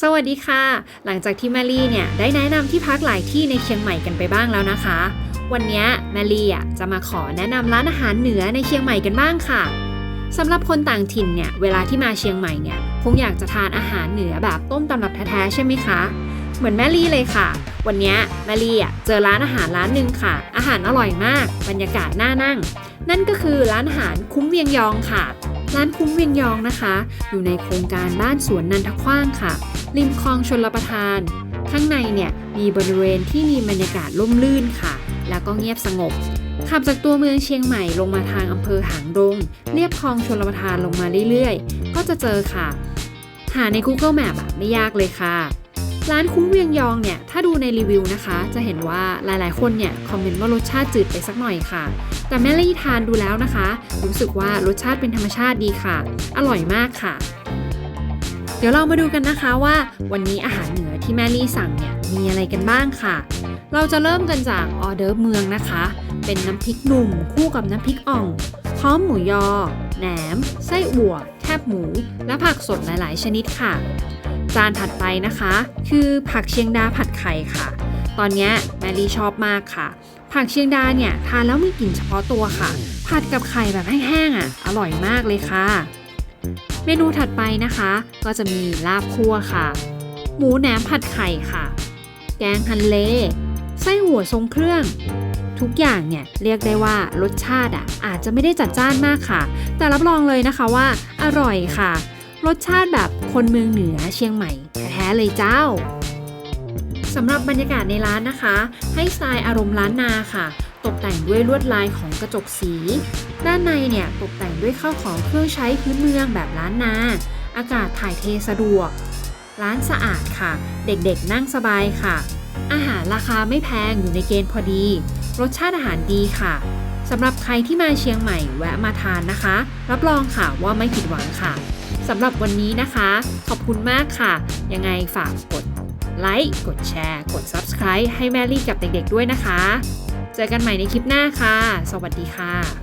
สวัสดีค่ะ หลังจากที่แมลี่เนี่ยได้แนะนำที่พักหลายที่ในเชียงใหม่กันไปบ้างแล้วนะคะ วันนี้แมลี่อะจะมาขอแนะนำร้านอาหารเหนือในเชียงใหม่กันบ้างค่ะสำหรับคนต่างถิ่นเนี่ยเวลาที่มาเชียงใหม่เนี่ยคงอยากจะทานอาหารเหนือแบบต้มตำรับแท้ๆใช่ไหมคะ เหมือนแมลี่เลยค่ะ วันนี้แมลี่อะเจอร้านอาหารร้านหนึ่งค่ะ อาหารอร่อยมาก บรรยากาศน่านั่ง นั่นก็คือร้านอาหารคุ้มเวียงยองค่ะ ร้านคุ้มเวียงยองนะคะ อยู่ในโครงการบ้านสวนนันทคว้างค่ะ ริมคลองชนประทาน ข้างในเนี่ยมีบริเวณที่มีบรรยากาศร่มรื่นค่ะ แล้วก็เงียบสงบ ขับจากตัวเมืองเชียงใหม่ลงมาทางอำเภอหางดงเรียบคลองชลประทานลงมาเรื่อยๆ ก็จะเจอค่ะ หาใน Google Map อะไม่ยากเลยค่ะ ร้านคุ้มเวียงยองเนี่ย ถ้าดูในรีวิวนะคะ จะเห็นว่าหลายๆ คนเนี่ย คอมเมนต์ว่ารสชาติจืดไปสักหน่อยค่ะ แต่แม่ลี่ทานดูแล้วนะคะ รู้สึกว่ารสชาติเป็นธรรมชาติดีค่ะ อร่อยมากค่ะ เดี๋ยวเรามาดูกันนะคะว่า วันนี้อาหารเหนือที่แม่ลี่สั่งเนี่ยมีอะไรกันบ้างค่ะ เราจะเริ่มกันจากออเดิร์เมืองนะคะ เป็นน้ำพริกหนุ่มคู่กับน้ำพริกอ่องพร้อมหมูยอแหนม ไส้อั่วแทบหมู และผักสดหลาย ๆ ชนิดค่ะ จานถัดไปนะคะ คือผักเชียงดาผัดไข่ค่ะ ตอนนี้แมรี่ชอบมากค่ะ ผักเชียงดาเนี่ยทานแล้วมีกลิ่นเฉพาะตัวค่ะ ผัดกับไข่แบบแห้งๆอะ อร่อยมากเลยค่ะ เมนูถัดไปนะคะ ก็จะมีลาบคั่วค่ะ หมูแหนมผัดไข่ค่ะ แกงฮันเล ไส้หัวทรงเครื่องทุกอย่างเนี่ยเรียกได้ว่ารสชาติอะอาจจะไม่ได้จัดจ้านมากค่ะ แต่รับรองเลยนะคะว่า อร่อยค่ะ รสชาติแบบคนเมืองเหนือเชียงใหม่แท้ๆเลยเจ้าสำหรับบรรยากาศในร้านนะคะ ให้สไตล์อารมณ์ล้านนาค่ะ ตกแต่งด้วยลวดลายของกระจกสี ด้านในเนี่ยตกแต่งด้วยข้าวของเครื่องใช้พื้นเมืองแบบล้านนา อากาศถ่ายเทสะดวก ร้านสะอาดค่ะ เด็กๆนั่งสบายค่ะ อาหารราคาไม่แพงอยู่ในเกณฑ์พอดี รสชาติอาหารดีค่ะสำหรับใครที่มาเชียงใหม่แวะมาทานนะคะ รับรองค่ะว่าไม่ผิดหวังค่ะ สำหรับวันนี้นะคะ ขอบคุณมากค่ะ ยังไงฝากกดไลค์กดแชร์ กด Subscribe ให้แมรี่กับเด็กๆด้วยนะคะ เจอกันใหม่ในคลิปหน้าค่ะ สวัสดีค่ะ